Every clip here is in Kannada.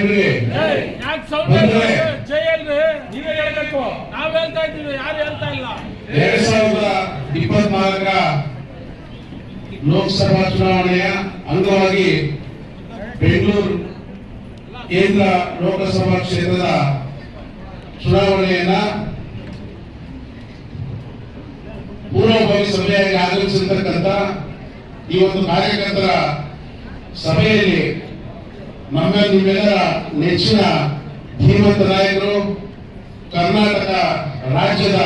ಸಾಹೇಬ್ರಿಗೆ ಯಾಕೆ ಸೌಂಡ್? ಜೈ ಅಲ್ರಿ ನೀವೇ ಹೇಳ್ಬೇಕು. ನಾವ್ ಹೇಳ್ತಾ ಇದ್ದೀವಿ ಯಾರು ಹೇಳ್ತಾ ಇಲ್ಲ. ಎರಡ್ ಸಾವಿರದ ಇಪ್ಪತ್ನಾಲ್ಕರ ಲೋಕಸಭಾ ಚುನಾವಣೆಯ ಅಂಗವಾಗಿ ಬೆಂಗಳೂರು ಕೇಂದ್ರ ಲೋಕಸಭಾ ಕ್ಷೇತ್ರದ ಚುನಾವಣೆಯನ್ನ ಪೂರ್ವಭಾವಿ ಸಭೆಯಾಗಿ ಆಗಮಿಸಿರ್ತಕ್ಕಂಥ ಈ ಒಂದು ಕಾರ್ಯಕರ್ತರ ಸಭೆಯಲ್ಲಿ ನಮ್ಮ ನಿಮ್ಮೆಲ್ಲರ ನೆಚ್ಚಿನ ಧೀಮಂತ ನಾಯಕರು, ಕರ್ನಾಟಕ ರಾಜ್ಯದ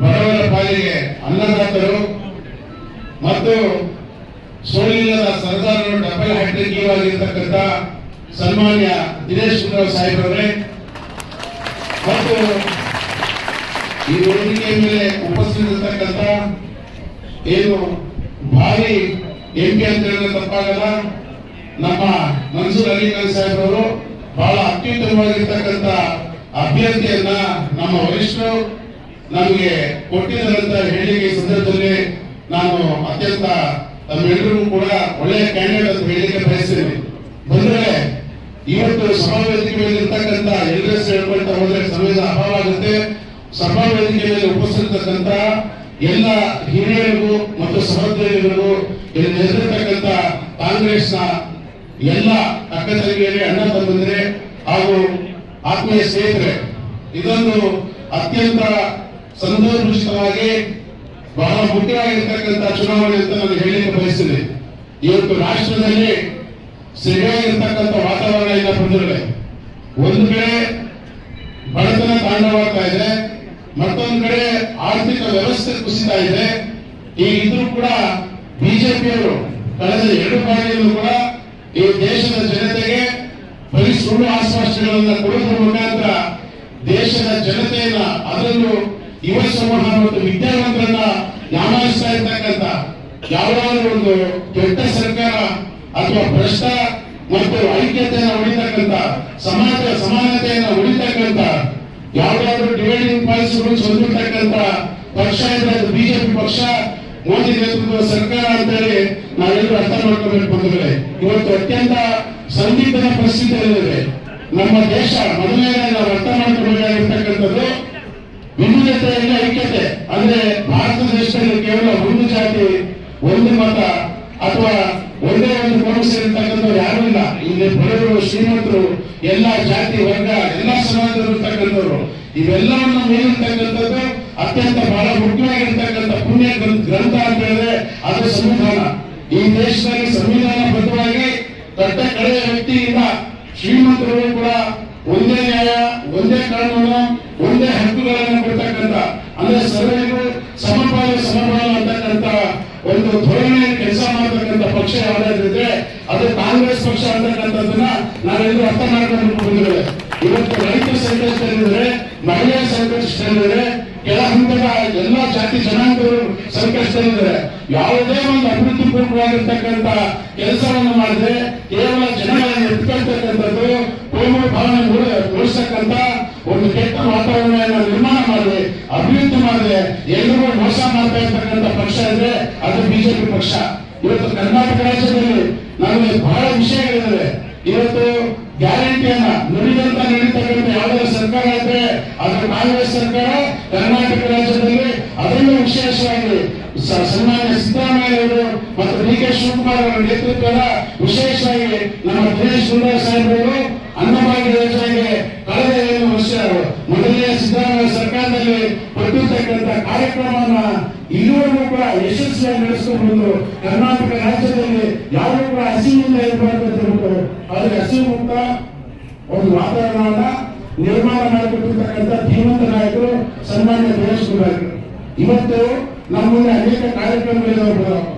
ಬಡವರ ಪಾಲಿಗೆ ಅನ್ನದಾತರು ಮತ್ತು ಸೋಲಿಲ್ಲದ ಸರ್ದಾರರು ಡಬಲ್ ಹ್ಯಾಟ್ರಿಕ್ ಆಗಿರ್ತಕ್ಕಂಥ ಸನ್ಮಾನ್ಯ ದಿನೇಶ್ ಗುಂಡೂರಾವ್ ಸಾಹೇಬ್ರವರೇ. ಮತ್ತು ಈ ವೇದಿಕೆ ಮೇಲೆ ಉಪಸ್ಥಿತರಿರ್ತಕ್ಕಂಥ ಏನು ಭಾರಿ ಎಂಪಿ ಅಂತ ಹೇಳಿದ್ರೆ ತಪ್ಪಾಗಲ್ಲ. ನಮ್ಮ ಮನ್ಸೂರ್ ಅಲಿ ಖಾನ್ ಸಾಹೇಬ್ರವರು ಬಹಳ ಅತ್ಯುತ್ತಮವಾಗಿರ್ತಕ್ಕಂಥ ಅಭ್ಯರ್ಥಿಯನ್ನ ನಮ್ಮ ವರಿಷ್ಠರು ನಮಗೆ ಕೊಟ್ಟಿದ್ದಾರಂತ ಹೇಳಿಕೆ ಸಂದರ್ಭದಲ್ಲಿ ನಾನು ಅತ್ಯಂತ ತಮ್ಮೆಲ್ಲರಿಗೂ ಕೂಡ ಒಳ್ಳೆಯ ಕ್ಯಾಂಡಿಡೇಟ್ ಅಂತ ಹೇಳಿಕೆ ಬಯಸ್ತೇನೆ. ಬಂದ್ರೆ ಇವತ್ತು ಸಭಾ ವೇದಿಕೆ ಮೇಲೆ ಇರ್ತಕ್ಕಂಥ ಎಲ್ಲರ ಹೇಳ್ಕೊಳ್ತಾ ಹೋದ್ರೆ ಸಮಯದ ಅಭಾವ ಆಗುತ್ತೆ. ಸಭಾ ವೇದಿಕೆ ಮೇಲೆ ಉಪಸ್ಥಿತಕ್ಕಂಥ ಎಲ್ಲ ಹಿರಿಯರಿಗೂ ಮತ್ತು ಸಹೋದರಿಗೂ ಇಲ್ಲಿ ನೆರೆದಿರ್ತಕ್ಕಂಥ ಕಾಂಗ್ರೆಸ್ನ ಎಲ್ಲ ಅಕ್ಕ ತಂಗಿಯರೇ ಅಣ್ಣ ತಮ್ಮಂದಿರೇ ಹಾಗೂ ಆತ್ಮೀಯ ಸ್ನೇಹಿತರೆ, ಇದೊಂದು ಅತ್ಯಂತ ಸಂತೋಷವಾಗಿ ಬಹಳ ಮುಖ್ಯವಾಗಿರ್ತಕ್ಕಂಥ ಚುನಾವಣೆ ಅಂತ ನಾನು ಹೇಳಲಿಕ್ಕೆ ಬಯಸ್ತೀನಿ. ಇವತ್ತು ರಾಷ್ಟ್ರದಲ್ಲಿ ಸರಿಯಾಗಿರ್ತಕ್ಕಂಥ ವಾತಾವರಣ ಇಲ್ಲ ಬಂದಿರಲಿ ಒಂದು ಕಡೆ ಬಡತನ ತಾಂಡವಾಗ್ತಾ ಇದೆ, ಮತ್ತೊಂದು ಕಡೆ ಆರ್ಥಿಕ ವ್ಯವಸ್ಥೆ ಕುಸಿತಾ ಇದೆ. ಈಗಿದ್ರೂ ಕೂಡ ಬಿಜೆಪಿಯವರು ಕಳೆದ ಎರಡು ಬಾರಿಯಲ್ಲೂ ಕೂಡ ಈ ದೇಶದ ಜನತೆಗೆ ಬರೀ ಸುಳ್ಳು ಆಶ್ವಾಸನೆಗಳನ್ನ ಕೊಡುವುದರ ಮುಖಾಂತರ ದೇಶದ ಜನತೆಯನ್ನ ಅದರಲ್ಲೂ ಯುವ ಸಮೂಹ ಮತ್ತು ವಿದ್ಯಾವಂತರನ್ನ ಯಾಮಾರಿಸ್ತಾ ಇರ್ತಕ್ಕಂಥ ಯಾವುದಾದ್ರೂ ಒಂದು ಕೆಟ್ಟ ಸರ್ಕಾರ ಅಥವಾ ಭ್ರಷ್ಟ ಮತ್ತು ಐಕ್ಯತೆಯನ್ನು ಉಳಿತಕ್ಕಂಥ ಸಮಾಜ ಸಮಾನತೆಯನ್ನು ಉಳಿತಕ್ಕಂಥ ಯಾವುದಾದ್ರೂ ಡಿವೈಡಿಂಗ್ ಪಾಲಿಸಿಗಳು ಹೊಂದಿರ್ತಕ್ಕಂಥ ಪಕ್ಷ ಇದ್ರೆ ಬಿಜೆಪಿ ಪಕ್ಷ ಮೋದಿ ನೇತೃತ್ವದ ಸರ್ಕಾರ ಅಂತೇಳಿ ನಾವೆಲ್ಲರೂ ಅರ್ಥ ಮಾಡ್ಕೋಬೇಕು ಬಂಧುಗಳೇ. ಇವತ್ತು ಅತ್ಯಂತ ಸಂದಿಗ್ಧದ ಪರಿಸ್ಥಿತಿಯಲ್ಲಿದೆ ನಮ್ಮ ದೇಶ ಮೊದಲನೇ ನಾವು ಅರ್ಥ ಮಾಡ್ಕೊಳ್ಬೇಕಾಗಿರ್ತಕ್ಕಂಥದ್ದು ವಿವಿಧತೆಯಿಂದ ಐಕ್ಯತೆ. ಅಂದ್ರೆ ಭಾರತ ದೇಶದಲ್ಲಿ ಕೇವಲ ಒಂದು ಜಾತಿ, ಒಂದು ಮತ ಅಥವಾ ಒಂದೇ ಒಂದು ಸೇರಿರ್ತಕ್ಕಂಥವ್ರು ಯಾರೂ ಇಲ್ಲ. ಇಲ್ಲಿ ಬಡವರು, ಶ್ರೀಮಂತರು, ಎಲ್ಲ ಜಾತಿ, ವರ್ಗ, ಎಲ್ಲ ಸಮಾಜದಲ್ಲಿರ್ತಕ್ಕಂಥವ್ರು, ಇವೆಲ್ಲವನ್ನು ಮೀರಿರ್ತಕ್ಕಂಥದ್ದು ಅತ್ಯಂತ ಬಹಳ ಮುಖ್ಯವಾಗಿರ್ತಕ್ಕಂಥ ಪುಣ್ಯ ಗ್ರಂಥ ಅಂತ ಹೇಳಿದ್ರೆ ಅದು ಸಂವಿಧಾನ. ಈ ದೇಶದಲ್ಲಿ ಸಂವಿಧಾನ ಬದ್ಧವಾಗಿ ದೊಡ್ಡ ಕಡೆಯ ವ್ಯಕ್ತಿಯಿಂದ ಶ್ರೀಮಂತರು ಕೂಡ ಒಂದೇ ನ್ಯಾಯ, ಒಂದೇ ಕಾನೂನು, ಒಂದೇ ಹಕ್ಕುಗಳನ್ನು ಕೊಡ್ತಕ್ಕಂಥ, ಅಂದ್ರೆ ಸರ್ವರಿಗೂ ಸಮಪಾಲು ಸಮಪಾಲು ಅಂತಕ್ಕಂಥ ಒಂದು ಧೋರಣೆ ಕೆಲಸ ಮಾಡತಕ್ಕಂಥ ಪಕ್ಷ ಯಾವ್ದಾದ್ರೆ ಅದು ಕಾಂಗ್ರೆಸ್ ಪಕ್ಷ ಅಂತಕ್ಕಂಥದ್ದನ್ನ ನಾವೆಲ್ಲರೂ ಅರ್ಥ ಮಾಡ್ಕೊಂಡು ಬಂದಿದ್ದೇವೆ. ಇವತ್ತು ರೈತ ಸಂಕಷ್ಟದಲ್ಲಿದ್ದಾರೆ ಮಹಿಳೆಯ ಸಂಕಷ್ಟದಲ್ಲಿದ್ದಾರೆ ಕೆಳ ಹಂತದ ಎಲ್ಲ ಜಾತಿ ಜನಾಂಗಗಳು ಸಂಕಷ್ಟದಲ್ಲಿದ್ದಾರೆ. ಯಾವುದೇ ಒಂದು ಅಭಿವೃದ್ಧಿ ಪೂರ್ವವಾಗಿರ್ತಕ್ಕಂಥ ಕೆಲಸವನ್ನು ಮಾಡಿದ್ರೆ ಕೇವಲ ಜನಗಳನ್ನು ಎತ್ಕೊಳ್ತಕ್ಕಂಥದ್ದು ಕೋಮು ಭಾವನೆ ಉಳಿಸ್ತಕ್ಕಂಥ ಒಂದು ಕೆಟ್ಟ ವಾತಾವರಣವನ್ನು ನಿರ್ಮಾಣ ಮಾಡಿದೆ, ಅಭಿವೃದ್ಧಿ ಮಾಡಿದೆ ಎಲ್ಲರೂ ಮೋಸ ಮಾಡ್ತಾ ಇರ್ತಕ್ಕಂಥ ಪಕ್ಷ ಅಂದ್ರೆ ಅದು ಬಿಜೆಪಿ ಪಕ್ಷ. ಇವತ್ತು ಕರ್ನಾಟಕ ರಾಜ್ಯದಲ್ಲಿ ನಮಗೆ ಬಹಳ ವಿಷಯಗಳಿವೆ ಇವತ್ತು ಗ್ಯಾರಂಟಿಯನ್ನ ನುಡಿದಂತ ಯಾವುದೇ ಸರ್ಕಾರ ಇದ್ರೆ ಅದರ ಕಾಂಗ್ರೆಸ್ ಸರ್ಕಾರ ಕರ್ನಾಟಕ ರಾಜ್ಯದಲ್ಲಿ ಅದರಲ್ಲೂ ವಿಶೇಷವಾಗಿ ಸನ್ಮಾನ್ಯ ಸಿದ್ದರಾಮಯ್ಯ ಅವರು ಮತ್ತು ಡಿ ಕೆ ಶಿವಕುಮಾರ್ ಅವರ ನೇತೃತ್ವದ ವಿಶೇಷವಾಗಿ ನಮ್ಮ ದಿನೇಶ್ ಗುಂಡೂರಾವ್ ಸಾಹೇಬರು ಅನ್ನಭಾಗ್ಯ ಯೋಜನೆಗೆ ಕಳೆದ ಏನು ವರ್ಷ ಮೊದಲನೇ ಸಿದ್ದರಾಮಯ್ಯ ಸರ್ಕಾರದಲ್ಲಿ ಕೊಟ್ಟಿರ್ತಕ್ಕಂಥ ಕಾರ್ಯಕ್ರಮವನ್ನ ಇಲ್ಲಿವರೆಗೂ ಕೂಡ ಯಶಸ್ವಿಯಾಗಿ ನಡೆಸಿಕೊಂಡು ಕರ್ನಾಟಕ ರಾಜ್ಯದಲ್ಲಿ ಯಾರು ಕೂಡ ಹಸಿವಿನಿಂದ ಇರಬಾರ್ದು ಆದರೆ ಹಸಿವು ಮುಕ್ತ ಒಂದು ವಾತಾವರಣವನ್ನ ನಿರ್ಮಾಣ ಮಾಡಿಕೊಟ್ಟಿರ್ತಕ್ಕಂಥ ಧೀಮಂತ ನಾಯಕರು ಸನ್ಮಾನ್ಯ ದಿನೇಶ್ ಕುಮಾರ್ ಇವತ್ತು ನಮ್ಮ ಮುಂದೆ ಅನೇಕ ಕಾರ್ಯಕ್ರಮಗಳು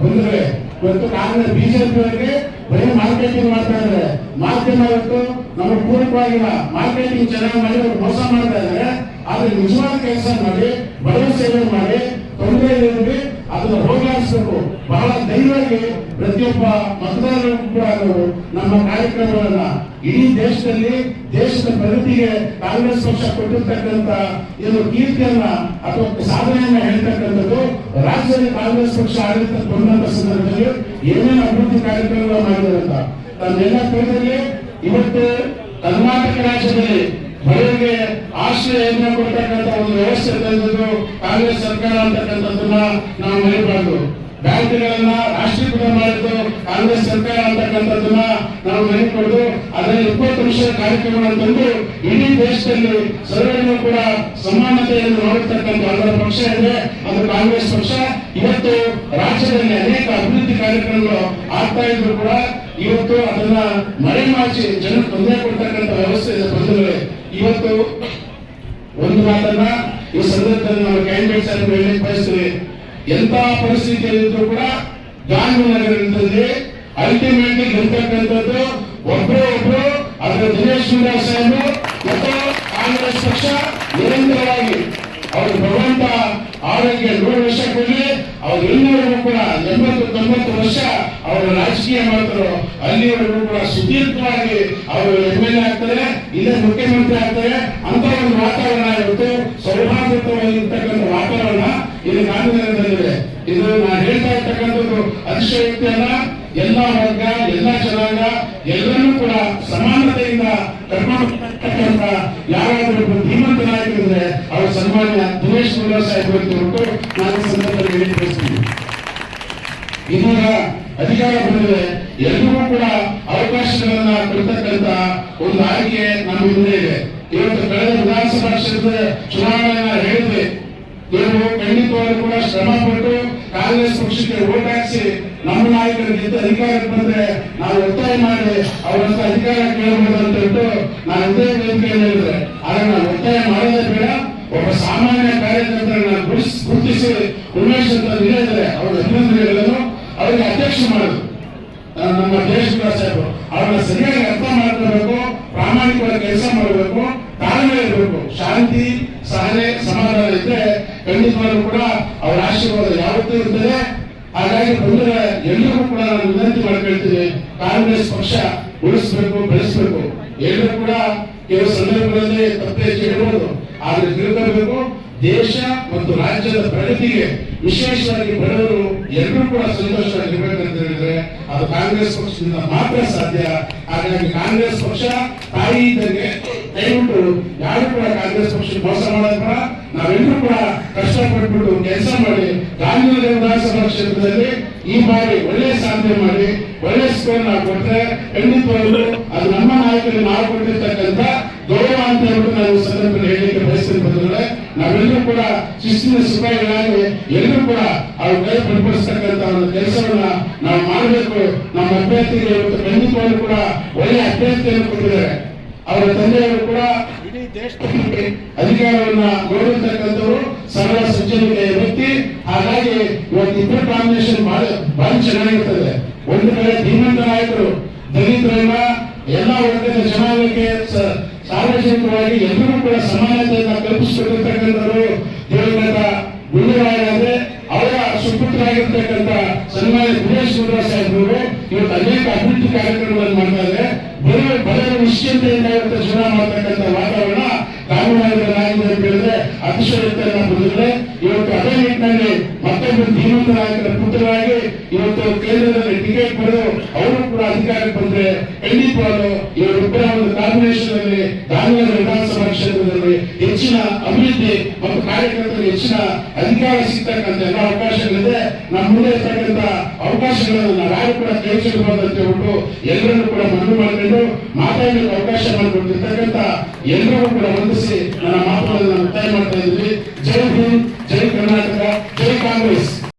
ಬಂದಿವೆ ಇವತ್ತು ಕಾಂಗ್ರೆಸ್ ಬಿಜೆಪಿ ಅವರಿಗೆ ಬರೀ ಮಾರ್ಕೆಟಿಂಗ್ ಮಾಡ್ತಾ ಇದ್ದಾರೆ ಮಾಧ್ಯಮ ಇವತ್ತು ನಮಗೆ ಪೂರಕವಾಗಿಲ್ಲ. ಮಾರ್ಕೆಟಿಂಗ್ ಚೆನ್ನಾಗಿ ಮಾಡಿ ಮೋಸ ಮಾಡ್ತಾ ಇದ್ದಾರೆ ಆದ್ರೆ ನಿಜವಾದ ಕೆಲಸ ಮಾಡಿ ಬಡವ ಸೇವೆ ಮಾಡಿ ತೊಂದರೆ ಇರೋರಿಗೆ ಅದನ್ನ ಹೋಗಲಾಡಿಸಬೇಕು ಬಹಳ ಧೈರ್ಯವಾಗಿ ಪ್ರತಿಯೊಬ್ಬ ಮತದಾರರು ಕೂಡ ನಮ್ಮ ಕಾರ್ಯಕ್ರಮಗಳನ್ನ ಇಡೀ ದೇಶದಲ್ಲಿ, ದೇಶದ ಪ್ರಗತಿಗೆ ಕಾಂಗ್ರೆಸ್ ಪಕ್ಷ ಕೊಟ್ಟಿರ್ತಕ್ಕಂಥ ಏನು ಕೀರ್ತಿಯನ್ನ ಅಥವಾ ಸಾಧನೆಯನ್ನ ಹೇಳ್ತಕ್ಕಂಥದ್ದು ರಾಜ್ಯದಲ್ಲಿ ಕಾಂಗ್ರೆಸ್ ಪಕ್ಷ ಆಡಳಿತ ಬಂದಂತ ಸಂದರ್ಭದಲ್ಲಿ ಏನೇನು ಅಭಿವೃದ್ಧಿ ಕಾರ್ಯಕ್ರಮಗಳು ಮಾಡಿದಂತ ತನ್ನೆಲ್ಲ ಕೈದಲ್ಲಿ ಇವತ್ತು ಕರ್ನಾಟಕ ರಾಜ್ಯದಲ್ಲಿ ಬಡವರಿಗೆ ಆಶ್ರಯವನ್ನು ಕೊಡ್ತಕ್ಕಂಥ ಒಂದು ವ್ಯವಸ್ಥೆ ತಂದಿದ್ದು ಕಾಂಗ್ರೆಸ್ ಸರ್ಕಾರ ಅಂತಕ್ಕಂಥದ್ದನ್ನ ನಾವು ಮರಿಬಾರ್ದು ಬ್ಯಾಂಕ್ಗಳನ್ನ ರಾಷ್ಟ್ರೀಕೃತ ಮಾಡಿದ್ದು ಕಾಂಗ್ರೆಸ್ ಸರ್ಕಾರ ಅಂತಕ್ಕಂಥದ್ದನ್ನ ನಾವು ನೆನಪಿಕೊಂಡು ಅದರ ಇಪ್ಪತ್ತು ವರ್ಷ ಕಾರ್ಯಕ್ರಮಗಳನ್ನು ತಂದು ಇಡೀ ದೇಶದಲ್ಲಿ ಸರ್ವರಿಗೂ ಕೂಡ ಸಮಾನತೆಯನ್ನು ನೋಡತಕ್ಕಂಥ ಅದರ ಪಕ್ಷ ಇದೆ. ಅದು ಕಾಂಗ್ರೆಸ್ ಪಕ್ಷ. ಇವತ್ತು ರಾಜ್ಯದಲ್ಲಿ ಅನೇಕ ಅಭಿವೃದ್ಧಿ ಕಾರ್ಯಕ್ರಮಗಳು ಆಗ್ತಾ ಇದ್ರು ಕೂಡ ಇವತ್ತು ಅದನ್ನ ಮರೆಮಾಚಿ ಜನ ತೊಂದರೆ ಕೊಡ್ತಕ್ಕಂಥ ವ್ಯವಸ್ಥೆ ಇದೆ. ಬಂಧುಗಳೇ ಇವತ್ತು ಒಂದು ಮಾತನ್ನ ಈ ಸಂದರ್ಭದಲ್ಲಿ ನಾವು ಕ್ಯಾಂಡಿಡೇಟ್ಸ್ ಅನ್ನು ಹೇಳಿ ಬಯಸ್ತೇವೆ. ಎಂತ ಪರಿಸ್ಥಿತಿಯಲ್ಲಿದ್ರು ಕೂಡ ಗಾಂಧಿನಗರದಲ್ಲಿ ಅಲ್ಟಿಮೇಟ್ಲಿ ಗೆಲ್ತಕ್ಕಂಥದ್ದು ಒಬ್ರು ಒಬ್ರು ಅದರ ದಿನೇಶ್ ಶಿವರಾಜ್ ಸಾಹೇಬರು ಮತ್ತು ಕಾಂಗ್ರೆಸ್ ಪಕ್ಷ ನಿರಂತರವಾಗಿ. ಅವರು ಭಗವಂತ ಆರೋಗ್ಯ ನೂರು ವರ್ಷ ಕೊಡಲಿ ಅವ್ರು ಎಲ್ಲರಿಗೂ ಕೂಡ ಎಂಬತ್ತು ತೊಂಬತ್ತು ವರ್ಷ ಅವರು ರಾಜಕೀಯ ಮಾಡ್ತಾರೋ, ಅಲ್ಲಿವರೆಗೂ ಕೂಡ ಸುದೀರ್ಘವಾಗಿ ಅವರು ಎಂ ಎಲ್ ಎ ಆಗ್ತಾರೆ, ಇಲ್ಲೇ ಮುಖ್ಯಮಂತ್ರಿ ಆಗ್ತಾರೆ. ಅಂತ ಒಂದು ವಾತಾವರಣ ಇರುತ್ತೆ. ಸೌಹಾರ್ದಯುತವಾಗಿರ್ತಕ್ಕಂಥ ವಾತಾವರಣ ಇಲ್ಲಿ ಗಾಂಧಿನಗರದಲ್ಲಿದೆ. ಇದು ನಾನು ಹೇಳ್ತಾ ಇರ್ತಕ್ಕಂಥದ್ದು ಅತಿಶಯೋಕ್ತಿ ಅಲ್ಲ. ಎಲ್ಲ ವರ್ಗ, ಎಲ್ಲ ಜನಾಂಗ ಎಲ್ಲರನ್ನೂ ಕೂಡ ಸಮಾನತೆಯಿಂದ ಕರ್ಕೊಂಡು ಹೋಗ್ತಕ್ಕಂಥ ಯಾರಾದರೂ ಧೀಮಂತ ನಾಯಕರಿದ್ರೆ ಅವರು ಸನ್ಮಾನ್ಯ ದಿನೇಶ್ ಗುಂಡೂರಾವ್ ಸಾಹೇಬ್ ಹೊರಟು ನಾನು ಸಂದರ್ಭದಲ್ಲಿ ಹೇಳಿ ಬಯಸ್ತೀನಿ ಇದೀಗ ಅಧಿಕಾರ ಬಂದಿದೆ. ಎಲ್ಲರೂ ಕೂಡ ಅವಕಾಶಗಳನ್ನ ಕೊಡ್ತಕ್ಕಂತ ಒಂದು ಆಯ್ಕೆ ನಮ್ಮ ಮುಂದೆ ಇದೆ. ಇವತ್ತು ಕಳೆದ ವಿಧಾನಸಭಾ ಕ್ಷೇತ್ರದ ಚುನಾವಣೆಯನ್ನ ಹೇಳಿದ್ವಿ. ನೀವು ಖಂಡಿತವಾಗಿ ಕೂಡ ಶ್ರಮ ಪಟ್ಟು ಕಾಂಗ್ರೆಸ್ ಪಕ್ಷಕ್ಕೆ ಓಟ್ ಹಾಕಿಸಿ ನಮ್ಮ ನಾಯಕರ ಜೊತೆ ಅಧಿಕಾರಕ್ಕೆ ಬಂದ್ರೆ ನಾವು ಒತ್ತಾಯ ಮಾಡಿ ಅವರಂತ ಅಧಿಕಾರ ಕೇಳಬಹುದು ಅಂತ ಹೇಳ್ತು ನಾನು ಇದೇ ವೇದಿಕೆಯಲ್ಲಿ ಹೇಳಿದ್ರೆ ಆದ್ರೆ ನಾನು ಒತ್ತಾಯ ಮಾಡೋದೇ ಬೇಡ. ಒಬ್ಬ ಸಾಮಾನ್ಯ ಕಾರ್ಯಕರ್ತರನ್ನ ಗುರುತಿಸಿ ಉಮೇಶ್ ಅಂತ ಹೇಳಿದ್ರೆ ಅವರ ಹೇಳೋದು ಅವರಿಗೆ ಅಧ್ಯಕ್ಷ ಮಾಡುದು. ನಮ್ಮ ದೇಶ ಸಾಹೇಬರು ಅವ್ರನ್ನ ಸರಿಯಾಗಿ ಅರ್ಥ ಮಾಡ್ಕೋಬೇಕು, ಪ್ರಾಮಾಣಿಕವಾಗಿ ಕೆಲಸ ಮಾಡಬೇಕು, ತಾಳ್ಮೆ ಇರಬೇಕು. ಶಾಂತಿ, ಸಹನೆ, ಸಮಾಧಾನ ಇದ್ರೆ ಖಂಡಿತವಾಗ್ಲೂ ಕೂಡ ಅವರ ಆಶೀರ್ವಾದ ಯಾವತ್ತೂ ಇರ್ತದೆ. ಹಾಗಾಗಿ ಬಂದರೆ ಎಲ್ಲರೂ ಕೂಡ ನಾನು ವಿನಂತಿ ಮಾಡ್ಕೊಳ್ತೀನಿ, ಕಾಂಗ್ರೆಸ್ ಪಕ್ಷ ಉಳಿಸ್ಬೇಕು, ಬೆಳೆಸ್ಬೇಕು. ಎಲ್ಲರೂ ಕೂಡ ಕೆಲವು ಸಂದರ್ಭಗಳಲ್ಲಿ ತಪ್ಪೇ ಹೇಳ್ಬೋದು. ಆದ್ರೆ ತಿಳ್ಕೊಳ್ಬೇಕು ದೇಶ ಮತ್ತು ರಾಜ್ಯದ ಪ್ರಗತಿಗೆ ವಿಶೇಷವಾಗಿ ಬಡವರು ಎಲ್ಲರೂ ಕೂಡ ಸಂತೋಷವಾಗಿರ್ಬೇಕಂತ ಹೇಳಿದ್ರೆ ಅದು ಕಾಂಗ್ರೆಸ್ ಪಕ್ಷದಿಂದ ಮಾತ್ರ ಸಾಧ್ಯ. ಹಾಗಾಗಿ ಕಾಂಗ್ರೆಸ್ ಪಕ್ಷ ತಾಯಿ ಇದ್ದಂಗೆ ದಯವಿಟ್ಟು ಯಾರು ಕೂಡ ಕಾಂಗ್ರೆಸ್ ಪಕ್ಷ ಮೋಸ ಮಾಡೋದು ಬೇಡ. ನಾವೆಲ್ಲರೂ ಕೂಡ ಕಷ್ಟಪಟ್ಬಿಟ್ಟು ಕೆಲಸ ಮಾಡಿ ಗಾಂಧಿನಗರ ವಿಧಾನಸಭಾ ಕ್ಷೇತ್ರದಲ್ಲಿ ಈ ಬಾರಿ ಒಳ್ಳೆ ಸಾಧನೆ ಮಾಡಿ, ಒಳ್ಳೆ ಸ್ಕೋರ್ ನಾವು ಕೊಟ್ಟರೆ ಖಂಡಿತವಾಗ್ಲು ಅದು ನಮ್ಮ ನಾಯಕರಿಗೆ ನಾವು ಕೊಟ್ಟಿರ್ತಕ್ಕಂಥ ಗೌರವ ಅಂತ ಹೇಳ್ಬಿಟ್ಟು ನಾವು ಸಂದರ್ಭದಲ್ಲಿ ಹೇಳಲಿಕ್ಕೆ ಬಯಸ್ತೀನಿ ಬಂದ್ರೆ ನಾವೆಲ್ಲರೂ ಕೂಡ ಶಿಸ್ತಿನ ಸಿಪಾಯಿಗಳಾಗಿ ಎಲ್ಲರೂ ಕೂಡ ಅವ್ರ ಕೈ ಪಡ್ಪಡಿಸ್ತಕ್ಕಂಥ ಒಂದು ಕೆಲಸವನ್ನ ನಾವು ಮಾಡಬೇಕು. ನಮ್ಮ ಅಭ್ಯರ್ಥಿಗಳು ಖಂಡಿತವಾಗ್ಲೂ ಕೂಡ ಒಳ್ಳೆ ಅಭ್ಯರ್ಥಿಯನ್ನು ಕೊಟ್ಟಿದ್ದಾರೆ. ಅವರ ತಂದೆಯವರು ಕೂಡ ದೇಶದಲ್ಲಿ ಅಧಿಕಾರವನ್ನ ನೋಡಿರ್ತಕ್ಕಂಥವ್ರು ಸರ್ವ ಸಜ್ಜನಿಕೆಯ ವ್ಯಕ್ತಿ ಹಾಗಾಗಿ ಇವತ್ತು ಇಬ್ಬರು ಕಾಂಬಿನೇಷನ್ ಬಹಳ ಬಹಳ ಚೆನ್ನಾಗಿರ್ತದೆ. ಒಂದು ಕಡೆ ಧೀಮಂತ ನಾಯಕರು ದಲಿತರನ್ನ ಎಲ್ಲ ವರ್ಗದ ಜನಾಂಗಕ್ಕೆ ಸಾರ್ವಜನಿಕವಾಗಿ ಎಲ್ಲರೂ ಕೂಡ ಸಮಾನತೆಯನ್ನ ಕಲ್ಪಿಸಿಕೊಂಡಿರ್ತಕ್ಕಂಥವರು ದೇವರ ಗುಂಡರಾಯರಾದ್ರೆ ಅವರ ಸುಪುತ್ರರಾಗಿರ್ತಕ್ಕಂಥ ಸನ್ಮಾನ್ಯ ದಿನೇಶ್ ಗುಂಡೂರಾವ್ ಸಾಹೇಬರು ಇವತ್ತು ಅನೇಕ ಅಭಿವೃದ್ಧಿ ಕಾರ್ಯಕ್ರಮಗಳನ್ನು ಮಾಡ್ತಾ ಇದ್ದಾರೆ. ಬಡವ ಬಡವರ ನಿಶ್ಚಿಂತೆಯಿಂದ ಇವತ್ತು ಜೀವನ ಮಾಡ್ತಕ್ಕಂಥ ವಾತಾವರಣ ಕಾನೂನಾಗಿದೆ ಅಂತ ಹೇಳಿದ್ರೆ ಅತಿಶಯೋಕ್ತಿಯನ್ನ ಬರೆದಿದೆ ಇವತ್ತು ಅದೇ ನಿಟ್ಟಿನಲ್ಲಿ ಮತ್ತೊಬ್ಬರು ಧೀಮಂತ ನಾಯಕರ ಪುತ್ರರಾಗಿ ಇವತ್ತು ಕೇಂದ್ರದಲ್ಲಿ ಟಿಕೆಟ್ ಪಡೆದು ಅವರು ಕೂಡ ಅಧಿಕಾರಕ್ಕೆ ಬಂದ್ರೆ ಪಾಲು ಇವರಿಬ್ಬರ ಒಂದು ಕಾಂಬಿನೇಷನ್ ಅಲ್ಲಿ ದಾವಣಗೆರೆ ವಿಧಾನಸಭಾ ಕ್ಷೇತ್ರದಲ್ಲಿ ಹೆಚ್ಚಿನ ಅಭಿವೃದ್ಧಿ ಮತ್ತು ಕಾರ್ಯಕರ್ತರಿಗೆ ಹೆಚ್ಚಿನ ಅಧಿಕಾರ ಸಿಗ್ತಕ್ಕಂಥ ಎಲ್ಲ ಅವಕಾಶಗಳಿದೆ. ನಮ್ಮ ಮುಂದೆ ಇರ್ತಕ್ಕಂಥ ಅವಕಾಶಗಳನ್ನು ನಾವು ಕೂಡ ಕೈ ಚೆಲ್ಲಬಾರ್ದು ಅಂತ ಹೇಳ್ಬಿಟ್ಟು ಎಲ್ಲರನ್ನು ಕೂಡ ಮನವಿ ಮಾಡಿಕೊಂಡು ಮಾತಾಡಲಿಕ್ಕೆ ಅವಕಾಶ ಮಾಡಿಕೊಟ್ಟಿರ್ತಕ್ಕಂಥ ಎಲ್ಲರಿಗೂ ಕೂಡ ವಂದಿಸಿ ನನ್ನ ಮಾತುಗಳನ್ನು जय हिंद जय कर्नाटका जय कांग्रेस।